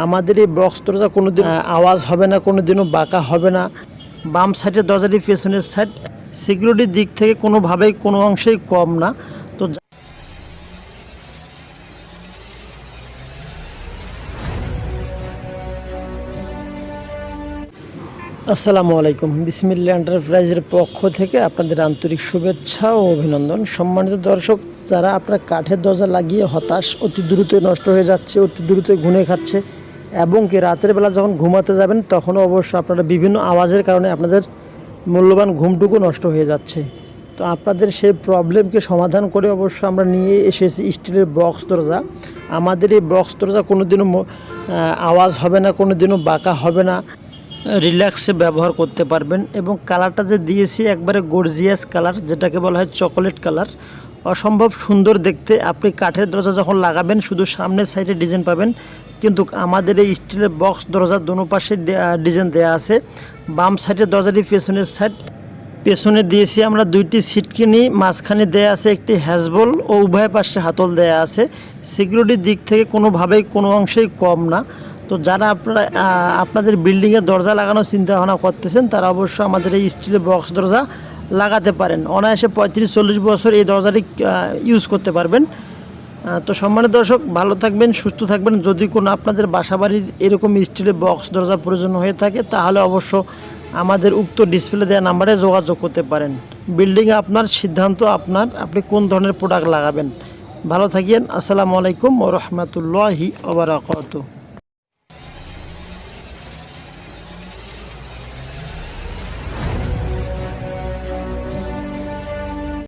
আমাদের এই বক্স দরজা কোনোদিন আওয়াজ হবে না, কোনোদিনও বাঁকা হবে না। বাম সাইডের দরজাটি পেছনের সাইড সিকিউরিটির দিক থেকে কোনোভাবেই কোনো অংশেই কম না। তো আসসালামু আলাইকুম। বিসমিল্লা এন্টারপ্রাইজের পক্ষ থেকে আপনাদের আন্তরিক শুভেচ্ছা ও অভিনন্দন। সম্মানিত দর্শক, যারা আপনার কাঠের দরজা লাগিয়ে হতাশ, অতি দ্রুত নষ্ট হয়ে যাচ্ছে, অতি দ্রুত ঘুনে খাচ্ছে এবং কি রাতের বেলা যখন ঘুমাতে যাবেন তখনও অবশ্য আপনারা বিভিন্ন আওয়াজের কারণে আপনাদের মূল্যবান ঘুমটুকু নষ্ট হয়ে যাচ্ছে। তো আপনাদের সেই প্রবলেমকে সমাধান করে অবশ্য আমরা নিয়ে এসেছি স্টিলের বক্স দরজা। আমাদের এই বক্স দরজা কোনোদিনও ম- আহ, আওয়াজ হবে না কোনোদিনও বাঁকা হবে না। রিল্যাক্সে ব্যবহার করতে পারবেন এবং কালারটা যে দিয়েছি একবারে গর্জিয়াস কালার যেটাকে বলা হয় চকোলেট কালার। অসম্ভব সুন্দর দেখতে। আপনি কাঠের দরজা যখন লাগাবেন শুধু সামনের সাইডে ডিজাইন পাবেন কিন্তু আমাদের এই স্টিলের বক্স দরজার দোনো পাশে ডিজাইন দেওয়া আছে। বাম সাইডের দরজাটি পেছনের সাইড পেছনে দিয়েছি আমরা দুইটি সিটকিনি মাঝখানে দেয়া আছে একটি হ্যাজবল ও উভয় পাশে হাতল দেয়া আছে। সিকিউরিটির দিক থেকে কোনোভাবেই কোনো অংশেই কম না। তো যারা আপনারা আপনাদের বিল্ডিংয়ে দরজা লাগানোর চিন্তা ভাবনা করতেছেন, তারা অবশ্য আমাদের এই স্টিলের বক্স দরজা লাগাতে পারেন। অনায়াসে পঁয়ত্রিশ চল্লিশ বছর এই দরজাটি ইউজ করতে পারবেন। তো সম্মানিত দর্শক, ভালো থাকবেন, সুস্থ থাকবেন। যদি কোনো আপনাদের বাসাবাড়ির এরকম স্টিলের বক্স দরজা প্রয়োজন হয়ে থাকে, তাহলে অবশ্য আমাদের উক্ত ডিসপ্লে দেওয়া নাম্বারে যোগাযোগ করতে পারেন। বিল্ডিংয়ে আপনার, সিদ্ধান্ত আপনার, আপনি কোন ধরনের প্রোডাক্ট লাগাবেন। ভালো থাকিয়েন আসসালামু আলাইকুম ও রহমতুল্লাহি ওবরাকাতু